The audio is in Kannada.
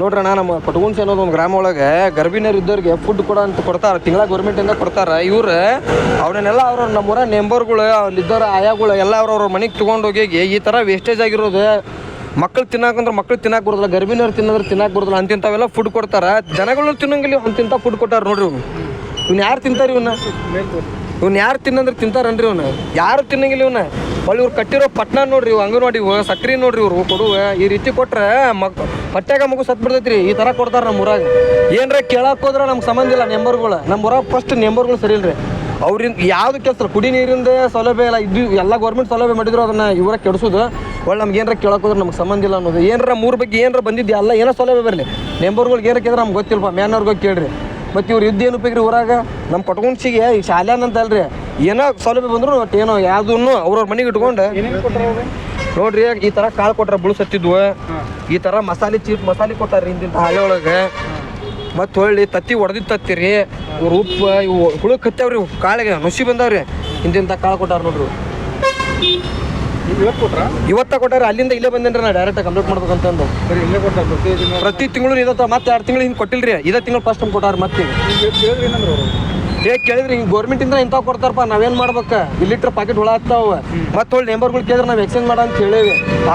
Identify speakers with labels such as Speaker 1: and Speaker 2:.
Speaker 1: ನೋಡ್ರಣ್ಣ ನಮ್ಮ ಪಟಗುಣ್ಸಿ ಅನ್ನೋದು ಒಂದು ಗ್ರಾಮ ಒಳಗೆ ಗರ್ಭಿಣಿಯರು ಇದ್ದವ್ರಿಗೆ ಫುಡ್ ಕೊಡ ಅಂತ ಕೊಡ್ತಾರೆ, ತಿಂಗಳ ಗೌರ್ಮೆಂಟಿಂದ ಕೊಡ್ತಾರೆ. ಇವ್ರು ಅವನ್ನೆಲ್ಲ ಅವ್ರ ನಮ್ಮೂರ ನೆಂಬರ್ಗಳು ಅಲ್ಲಿದ್ದವ್ರ ಆಯಾಗಳು, ಎಲ್ಲ ಅವ್ರವ್ರ ಮನೆಗೆ ತೊಗೊಂಡೋಗಿ ಈ ಥರ ವೇಸ್ಟೇಜ್ ಆಗಿರೋದು. ಮಕ್ಳು ತಿನ್ನಕಂದ್ರೆ ಮಕ್ಳು ತಿನ್ನಕ್ಕೆ ಬರೋದಿಲ್ಲ ಗರ್ಭಿಣಿಯರು ತಿನ್ನೋದ್ರೆ ತಿನ್ನಕ್ಕೆ ಬರೋದಿಲ್ಲ ಅಂತಿಂಥವೆಲ್ಲ ಫುಡ್ ಕೊಡ್ತಾರೆ. ಜನಗಳು ತಿನ್ನಂಗಿಲ್ಲ ಅಂತಿಂಥ ಫುಡ್ ಕೊಟ್ಟಾರ ನೋಡ್ರಿ ಇವ್ನು ಯಾರು ತಿಂತಾರೆ ಇವನ್ನ ಇವ್ನು ಯಾರು ತಿನ್ನಂದ್ರೆ ತಿಂತಾರನ್ರಿ ಇವನು? ಯಾರು ತಿನ್ನಂಗಿಲ್ಲ ಇವನ್ನ ಒಳ್ಳೆ ಇವ್ರು ಕಟ್ಟಿರೋ ಪಟ್ನ ನೋಡ್ರಿ ಇವು ಅಂಗನವಾಡಿ ಇವು ಸಕ್ರಿ ನೋಡ್ರಿ ಇವ್ರು ಕೊಡುವ ಈ ರೀತಿ ಕೊಟ್ರೆ ಮಗ್ ಹೊಟ್ಯಾಗ ಮಗು ಸತ್ ಬಿಡ್ತೈತ್ರಿ. ಈ ಥರ ಕೊಡ್ತಾರ ನಮ್ಮ ಊರಾಗ. ಏನರ ಕೇಳಕ್ ಹೋದ್ರೆ ನಮ್ಗೆ ಸಂಬಂಧ ಇಲ್ಲ ನೆಂಬರ್ಗಳು. ನಮ್ಮ ಊರಾಗ ಫಸ್ಟ್ ನೆಂಬರ್ಗಳು ಸರಿ ಇಲ್ರಿ. ಅವ್ರಿಂದ ಯಾವ್ದು ಕೆಲಸ ಕುಡಿ ನೀರಿಂದ ಸೌಲಭ್ಯ ಇಲ್ಲ ಇದು ಎಲ್ಲ ಗೌರ್ಮೆಂಟ್ ಸೌಲಭ್ಯ ಮಾಡಿದ್ರು ಅದನ್ನ ಇವರ ಕೆಡಿಸೋದು. ಒಳ್ಳೆ ನಮ್ಗೆ ಏನಾರ ಹೋದ್ರೆ ನಮ್ಗೆ ಸಂಬಂಧ ಇಲ್ಲ ಅನ್ನೋದು. ಏನಾರ ಮೂರು ಬಗ್ಗೆ ಏನಾರ ಬಂದಿದ್ದು ಎಲ್ಲ ಏನೋ ಸೌಲಭ್ಯ ಬರಲಿ. ಏನಾರ ಕೇಳಿದ್ರೆ ನಮ್ಗೆ ಗೊತ್ತಿಲ್ಲಪ್ಪ ಮ್ಯಾನವ್ರಿಗೆ ಕೇಳ್ರಿ. ಮತ್ತು ಇವ್ರು ಯುದ್ಧ ಏನು ಉಪಯೋಗ ಊರಾಗ? ನಮ್ಮ ಈ ಶಾಲೆ ಅಂತ ಅಲ್ರಿ ಏನೋ ಸೌಲಭ್ಯ ಬಂದ್ರು ಒಟ್ಟು ಏನೋ ಯಾವುದನ್ನು ಅವ್ರವ್ರ ಮನೆಗೆ ಇಟ್ಕೊಂಡು. ನೋಡ್ರಿ ಈ ಥರ ಕಾಳು ಕೊಟ್ರ ಬುಳ್ಸತ್ತಿದ್ವು ಈ ಥರ ಮಸಾಲೆ ಚೀಪ್ ಮಸಾಲೆ ಕೊಟ್ಟಾರ ಹಿಂದಿನ ಹಳೆ ಒಳಗೆ. ಮತ್ತು ಹೊಳ್ಳಿ ತತ್ತಿ ಹೊಡೆದಿದ್ದು ತತ್ತಿರಿ. ಇವ್ರು ಉಪ್ಪು ಇವು ಹುಳು ಕತ್ತಾವ್ರಿ ಇವು ಕಾಳಿಗೆ ನುಸಿ ಬಂದವ್ರಿ. ಇಂತಿಂಥ ಕಾಳು ಕೊಟ್ಟಾರ ನೋಡ್ರಿ
Speaker 2: ಇವತ್ತು
Speaker 1: ಕೊಟ್ಟಾರ ಅಲ್ಲಿಂದ ಇಲ್ಲೇ ಬಂದೇನ್ರಿ ನಾ ಡೈರೆಕ್ಟ್ ಕಂಪ್ಲೀಟ್ ಮಾಡ್ಬೇಕಂತಂದು.
Speaker 2: ಪ್ರತಿ
Speaker 1: ತಿಂಗಳು? ಇದತ್ತ ಮತ್ತೆ ಎರಡು ತಿಂಗಳು ಹಿಂಗೆ ಕೊಟ್ಟಿಲ್ರಿ. ಇದೇ ತಿಂಗಳು ಫಸ್ಟ್ ಟೈಮ್ ಕೊಟ್ಟಾರ ಮತ್ತೆ ಏ ಕೇಳಿದ್ರಿ ಹಿಂಗೆ ಗೌರ್ಮೆಂಟಿಂದ ಇಂಥವು ಕೊಡ್ತಾರಪ್ಪ ನಾವೇನ್ ಮಾಡ್ಬೇಕು? ಇಲ್ಲಿಟ್ರೆ ಪಾಕೆಟ್ ಹುಳ ಆಗ್ತಾವ ಮತ್ತೆ ಹೊಳ್ಳಿ ನೆಂಬರ್ಗಳು ಕೇಳಿದ್ರೆ ನಾವು ಎಕ್ಸ್ಚೇಂಜ್ ಮಾಡ ಅಂತ ಹೇಳೇವಿ.